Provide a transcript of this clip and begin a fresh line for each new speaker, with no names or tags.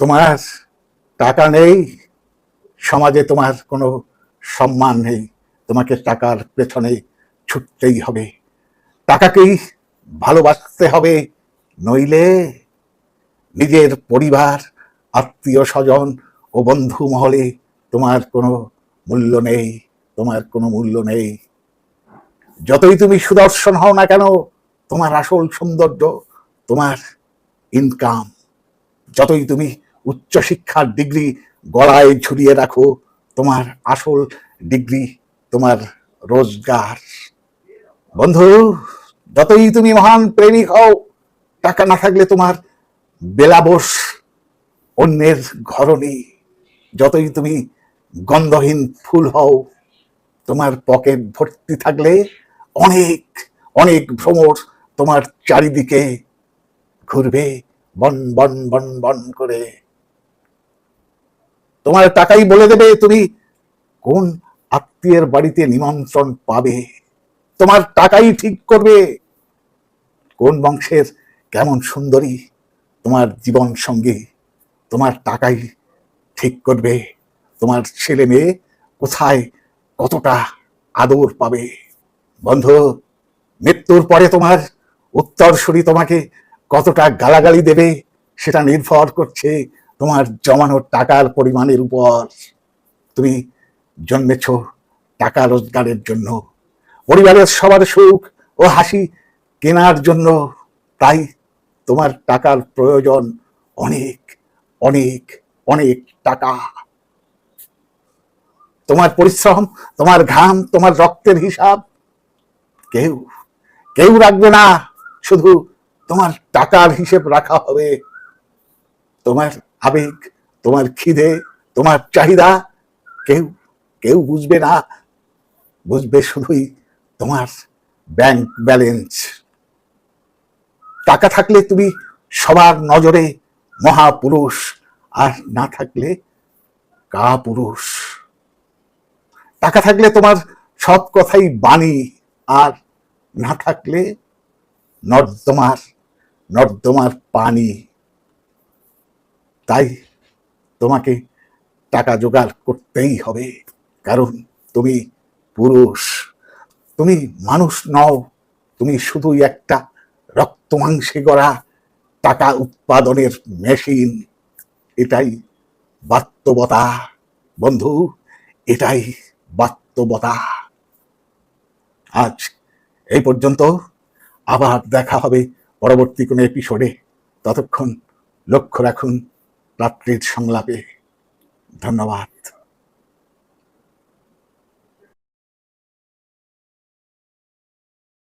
তোমার টাকা নেই, সমাজে তোমার কোনো সম্মান নেই, তোমাকে টাকার পেছনে ছুটতেই হবে। টাকাকেই ভালোবাসতে হবে, নইলে নিজের পরিবার, আত্মীয় স্বজন ও বন্ধু মহলে তোমার কোনো মূল্য নেই, তোমার কোনো মূল্য নেই। যতই তুমি সুদর্শন হও না কেন, তোমার আসল সৌন্দর্য, তোমার ইনকাম যতই তুমি উচ্চশিক্ষার ডিগ্রি গলায় ঝুলিয়ে রাখো। তোমার আসল ডিগ্রি তোমার রোজগার। বন্ধু, যতই তুমি মহান প্রেমিক হও, টাকা না থাকলে তোমার বেলাবস অন্যের ঘরণী। যতই তুমি গন্ধহীন ফুল হও, তোমার পকেট ভর্তি থাকলে অনেক অনেক ভ্রমর তোমার চারিদিকে ঘুরবে, বন বন বন বন করে। তোমার টাকাই বলে দেবে তুমি। কোন আত্মীয়ের বাড়িতে নিমন্ত্রণ পাবে? তোমার টাকাই ঠিক করবে। কোন বংশের কেমন সুন্দরী তোমার জীবন সঙ্গী তোমার টাকাই ঠিক করবে? তোমার ছেলে মেয়ে কোথায় কতটা আদর পাবে? বন্ধু, মৃত্যুর পরে তোমার উত্তরসূরি তোমাকে কতটা গালাগালি দেবে সেটা নির্ভর করছে তোমার জমানোর টাকার পরিমাণের উপর তুমি জন্মেছ টাকা রোজগারের জন্য। পরিবারের সবার সুখ ও হাসি কেনার জন্য তাই তোমার টাকার প্রয়োজন অনেক অনেক অনেক টাকা। তোমার পরিশ্রম, তোমার ঘাম তোমার রক্তের হিসাব কেউ কেউ রাখবে না। শুধু তোমার টাকার হিসেব রাখা হবে। তোমার আবেগ, তোমার খিদে, তোমার চাহিদা, কেউ কেউ বুঝবে না। বুঝবে শুধুই তোমার ব্যাংক ব্যালেন্স টাকা থাকলে তুমি সবার নজরে মহাপুরুষ, আর না থাকলে কাপুরুষ। টাকা থাকলে তোমার সব কথাই বাণী, আর না থাকলে নর্দমার নর্দমার পানি। তাই তোমাকে টাকা জোগাড় করতেই হবে। কারণ তুমি পুরুষ, তুমি মানুষ নও, তুমি শুধুই একটা রক্ত মাংসে গড়া টাকা উৎপাদনের মেশিন। এটাই বাস্তবতা, বন্ধু, এটাই বাস্তবতা। আজ এই পর্যন্ত। আবার দেখা হবে পরবর্তী কোনো এপিসোডে ততক্ষণ লক্ষ্য রাখুন রাত্রির সংলাপে। ধন্যবাদ।